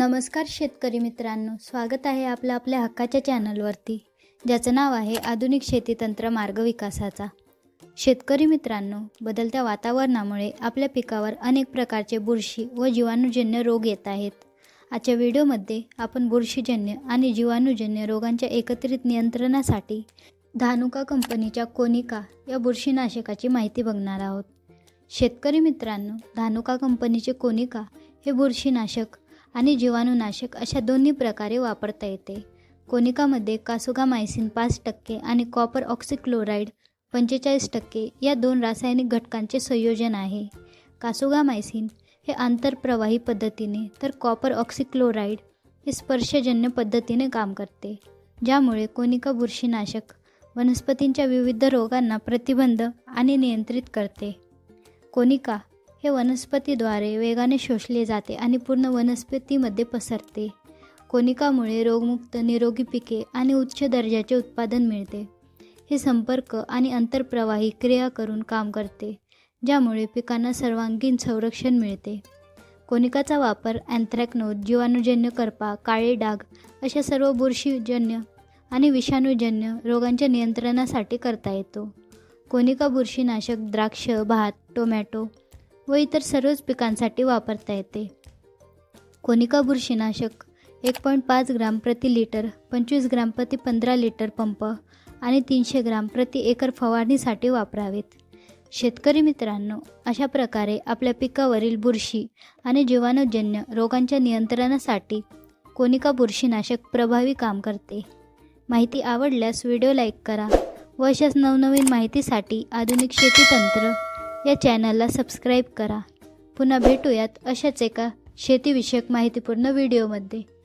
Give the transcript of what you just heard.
नमस्कार शेतकरी मित्रांनो स्वागत आहे आपलं आपल्या हक्काच्या चॅनलवरती ज्याचं नाव आहे आधुनिक शेतीतंत्र मार्ग विकासाचा. शेतकरी मित्रांनो बदलत्या वातावरणामुळे आपल्या पिकावर अनेक प्रकारचे बुरशी व जीवाणूजन्य रोग येत आहेत. आजच्या व्हिडिओमध्ये आपण बुरशीजन्य आणि जीवाणूजन्य रोगांच्या एकत्रित नियंत्रणासाठी धानुका कंपनीच्या कोनिका या बुरशीनाशकाची माहिती बघणार आहोत. शेतकरी मित्रांनो धानुका कंपनीचे कोनिका हे बुरशीनाशक आणि जीवाणूनाशक अशा दोन्ही प्रकारे वापरता येते. कोनिकामध्ये कासुगामायसिन पाच टक्के आणि कॉपर ऑक्सिक्लोराईड पंचेचाळीस टक्के या दोन रासायनिक घटकांचे संयोजन आहे. कासुगामायसिन हे आंतरप्रवाही पद्धतीने तर कॉपर ऑक्सिक्लोराईड हे स्पर्शजन्य पद्धतीने काम करते ज्यामुळे कोनिका बुरशीनाशक वनस्पतींच्या विविध रोगांना प्रतिबंध आणि नियंत्रित करते. कोनिका हे वनस्पतीद्वारे वेगाने शोषले जाते आणि पूर्ण वनस्पतीमध्ये पसरते. कोनिकामुळे रोगमुक्त निरोगी पिके आणि उच्च दर्जाचे उत्पादन मिळते. हे संपर्क आणि आंतरप्रवाही क्रिया करून काम करते ज्यामुळे पिकांना सर्वांगीण संरक्षण मिळते. कोनिकाचा वापर अँथ्रॅक्नोज जीवाणूजन्य करपा काळे डाग अशा सर्व बुरशीजन्य आणि विषाणूजन्य रोगांच्या नियंत्रणासाठी करता येतो. कोनिका बुरशीनाशक द्राक्ष भात टोमॅटो व इतर सर्वच पिकांसाठी वापरता येते. कोनिका बुरशीनाशक एक पॉईंट पाच ग्राम प्रति लिटर पंचवीस ग्राम प्रति पंधरा लिटर पंप आणि तीनशे ग्राम प्रति एकर फवारणीसाठी वापरावेत. शेतकरी मित्रांनो अशा प्रकारे आपल्या पिकावरील बुरशी आणि जीवाणूजन्य रोगांच्या नियंत्रणासाठी कोनिका बुरशीनाशक प्रभावी काम करते. माहिती आवडल्यास व्हिडिओ लाईक करा व अशाच नवनवीन माहितीसाठी आधुनिक शेती तंत्र या चॅनलला सबस्क्राईब करा. पुन्हा भेटूयात अशाच एका शेतीविषयक माहितीपूर्ण व्हिडिओमध्ये.